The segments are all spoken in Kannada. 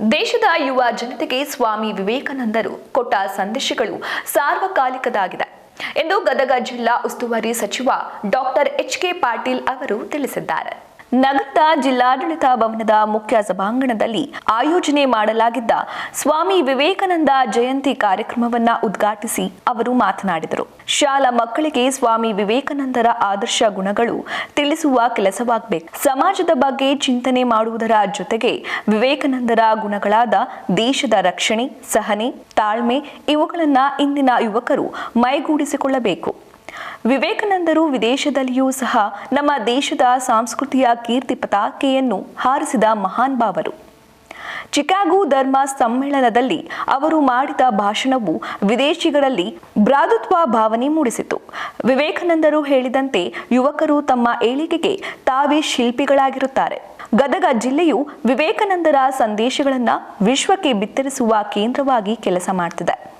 ದೇಶದ ಯುವ ಜನತೆಗೆ ಸ್ವಾಮಿ ವಿವೇಕಾನಂದರು ಕೊಟ್ಟ ಸಂದೇಶಗಳು ಸಾರ್ವಕಾಲಿಕದಾಗಿದೆ ಎಂದು ಗದಗ ಜಿಲ್ಲಾ ಉಸ್ತುವಾರಿ ಸಚಿವ ಡಾಕ್ಟರ್ ಎಚ್ ಕೆ ಪಾಟೀಲ್ ಅವರು ತಿಳಿಸಿದ್ದಾರೆ. ನಗರದ ಜಿಲ್ಲಾಡಳಿತ ಭವನದ ಮುಖ್ಯ ಸಭಾಂಗಣದಲ್ಲಿ ಆಯೋಜನೆ ಮಾಡಲಾಗಿದ್ದ ಸ್ವಾಮಿ ವಿವೇಕಾನಂದ ಜಯಂತಿ ಕಾರ್ಯಕ್ರಮವನ್ನ ಉದ್ಘಾಟಿಸಿ ಅವರು ಮಾತನಾಡಿದರು. ಶಾಲಾ ಮಕ್ಕಳಿಗೆ ಸ್ವಾಮಿ ವಿವೇಕಾನಂದರ ಆದರ್ಶ ಗುಣಗಳು ತಿಳಿಸುವ ಕೆಲಸವಾಗಬೇಕು. ಸಮಾಜದ ಬಗ್ಗೆ ಚಿಂತನೆ ಮಾಡುವುದರ ಜೊತೆಗೆ ವಿವೇಕಾನಂದರ ಗುಣಗಳಾದ ದೇಶದ ರಕ್ಷಣೆ, ಸಹನೆ, ತಾಳ್ಮೆ ಇವುಗಳನ್ನು ಇಂದಿನ ಯುವಕರು ಮೈಗೂಡಿಸಿಕೊಳ್ಳಬೇಕು. ವಿವೇಕಾನಂದರು ವಿದೇಶದಲ್ಲಿಯೂ ಸಹ ನಮ್ಮ ದೇಶದ ಸಾಂಸ್ಕೃತಿಯ ಕೀರ್ತಿ ಪತಾಕೆಯನ್ನು ಹಾರಿಸಿದ ಮಹಾನ್ ಭಾವರು ಚಿಕಾಗೋ ಧರ್ಮ ಸಮ್ಮೇಳನದಲ್ಲಿ ಅವರು ಮಾಡಿದ ಭಾಷಣವು ವಿದೇಶಿಗಳಲ್ಲಿ ಭ್ರಾತೃತ್ವ ಭಾವನೆ ಮೂಡಿಸಿತು. ವಿವೇಕಾನಂದರು ಹೇಳಿದಂತೆ ಯುವಕರು ತಮ್ಮ ಏಳಿಗೆಗೆ ತಾವೇ ಶಿಲ್ಪಿಗಳಾಗಿರುತ್ತಾರೆ. ಗದಗ ಜಿಲ್ಲೆಯು ವಿವೇಕಾನಂದರ ಸಂದೇಶಗಳನ್ನು ವಿಶ್ವಕ್ಕೆ ಬಿತ್ತರಿಸುವ ಕೇಂದ್ರವಾಗಿ ಕೆಲಸ ಮಾಡ್ತಿದೆ.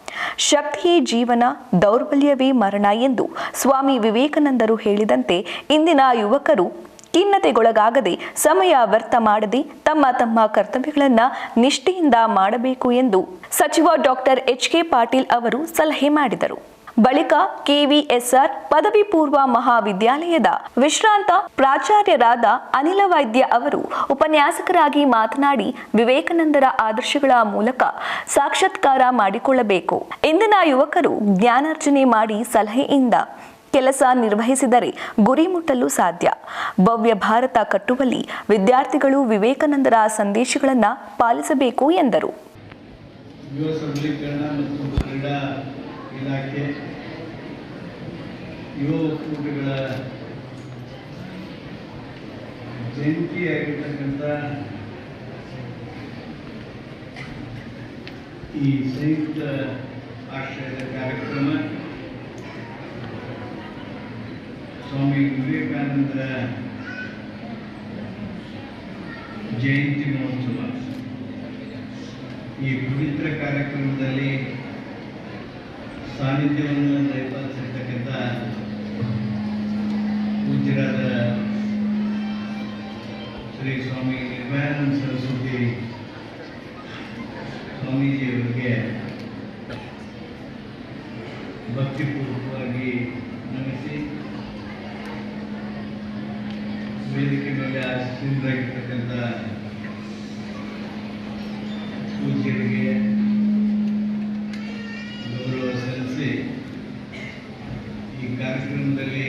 ಶಕ್ತಿಯೇ ಜೀವನ, ದೌರ್ಬಲ್ಯವೇ ಮರಣ ಎಂದು ಸ್ವಾಮಿ ವಿವೇಕಾನಂದರು ಹೇಳಿದಂತೆ ಇಂದಿನ ಯುವಕರು ಖಿನ್ನತೆಗೊಳಗಾಗದೆ ಸಮಯ ವ್ಯರ್ಥ ಮಾಡದೆ ತಮ್ಮ ತಮ್ಮ ಕರ್ತವ್ಯಗಳನ್ನು ನಿಷ್ಠೆಯಿಂದ ಮಾಡಬೇಕು ಎಂದು ಸಚಿವ ಡಾಕ್ಟರ್ ಎಚ್ ಕೆ ಪಾಟೀಲ್ ಅವರು ಸಲಹೆ ಮಾಡಿದರು. ಬಳಿಕ ಕೆವಿಎಸ್ಆರ್ ಪದವಿ ಪೂರ್ವ ಮಹಾವಿದ್ಯಾಲಯದ ವಿಶ್ರಾಂತ ಪ್ರಾಚಾರ್ಯರಾದ ಅನಿಲ ವೈದ್ಯ ಅವರು ಉಪನ್ಯಾಸಕರಾಗಿ ಮಾತನಾಡಿ ವಿವೇಕಾನಂದರ ಆದರ್ಶಗಳ ಮೂಲಕ ಸಾಕ್ಷಾತ್ಕಾರ ಮಾಡಿಕೊಳ್ಳಬೇಕು. ಇಂದಿನ ಯುವಕರು ಜ್ಞಾನಾರ್ಜನೆ ಮಾಡಿ ಸಲಹೆಯಿಂದ ಕೆಲಸ ನಿರ್ವಹಿಸಿದರೆ ಗುರಿ ಮುಟ್ಟಲು ಸಾಧ್ಯ. ಭವ್ಯ ಭಾರತ ಕಟ್ಟುವಲ್ಲಿ ವಿದ್ಯಾರ್ಥಿಗಳು ವಿವೇಕಾನಂದರ ಸಂದೇಶಗಳನ್ನು ಪಾಲಿಸಬೇಕು ಎಂದರು. ಇಲಾಖೆ, ಯುವ ಒಕ್ಕೂಟಗಳ ಜಯಂತಿಯಾಗಿರ್ತಕ್ಕಂಥ ಈ ಸಂಯುಕ್ತ ಆಶ್ರಯದ ಕಾರ್ಯಕ್ರಮ ಸ್ವಾಮಿ ವಿವೇಕಾನಂದರ ಜಯಂತಿ ಮಹೋತ್ಸವ. ಈ ಪವಿತ್ರ ಕಾರ್ಯಕ್ರಮದಲ್ಲಿ ಸಾನ್ನಿಧ್ಯವನ್ನು ದಯಪಾಲಿಸಿರ್ತಕ್ಕಂಥ ಪೂಜ್ಯರಾದ ಶ್ರೀ ಸ್ವಾಮಿ ನಿರ್ಭಯಾನಂದ ಸರಸ್ವತಿ ಸ್ವಾಮೀಜಿಯವರಿಗೆ ಭಕ್ತಿಪೂರ್ವಕವಾಗಿ ನಮಿಸಿ ವೇದಿಕೆ ಮೇಲೆ ಆಸೀನರಾಗಿರ್ತಕ್ಕಂಥ ಕಾರ್ಯಕ್ರಮದಲ್ಲಿ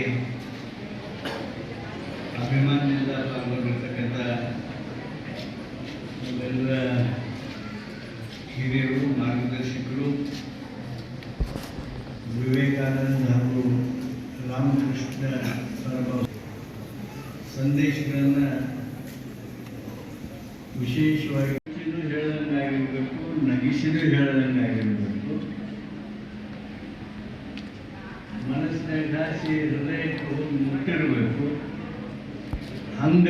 ಅಭಿಮಾನದಿಂದ ಪಾಲ್ಗೊಂಡಿರ್ತಕ್ಕಂಥ ನಮ್ಮೆಲ್ಲ ಹಿರಿಯರು ಮಾರ್ಗದರ್ಶಕರು ವಿವೇಕಾನಂದ ಹಾಗೂ ರಾಮಕೃಷ್ಣ ಸಂದೇಶಗಳನ್ನು ವಿಶೇಷವಾಗಿ ಹಾಸಿ ಹೃದಯಕ್ಕೆ ಹೋಗಿ ಮುಟ್ಟಿರಬೇಕು ಹಂಗ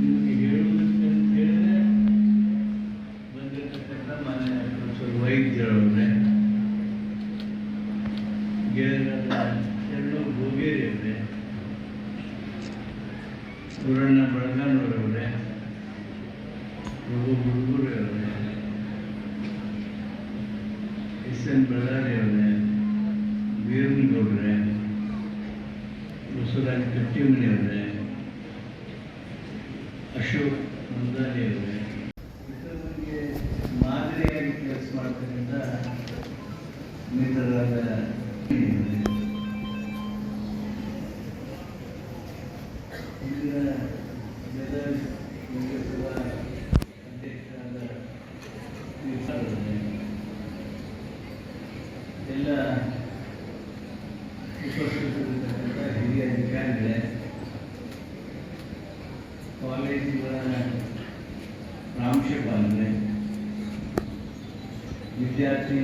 ನಿಮಗೆ ಹೇಳಿದ್ರೆ ಬಂದಿರತಕ್ಕಂಥ ಮಾನ್ಯ ಪ್ರೊಫೆಸರ್ ವೈದ್ಯರವ್ರೆ ಎಲ್ಲೋ ಭೋಗೇರಿ ಅವರೇ ಸುರಣ್ಣ ಬೆಳಗಾನವರವರೇ ಪ್ರಭು ಹುಡುಗರವರೇ ಎಸ್ ಎನ್ ಬಳ್ಳಾರಿ ಅವರೇ ವೀರನಗೌಡ್ರೆ ಕಟ್ಟಿ ಕಟ್ಟಿಮನಿ ಅವರೇ ಅಶೋಕ್ ಮಂದಾನಿ ಅವರೇ. ಇತರರಿಗೆ ಮಾದರಿಯಾಗಿ ಕೆಲಸ ಮಾಡ್ತಕ್ಕಂಥ ಮಿತ್ರರಾದ ಇಂದಿನ ಎಲ್ಲ ಪ್ರಾಂಶುಪಾಲರೇ ವಿದ್ಯಾರ್ಥಿ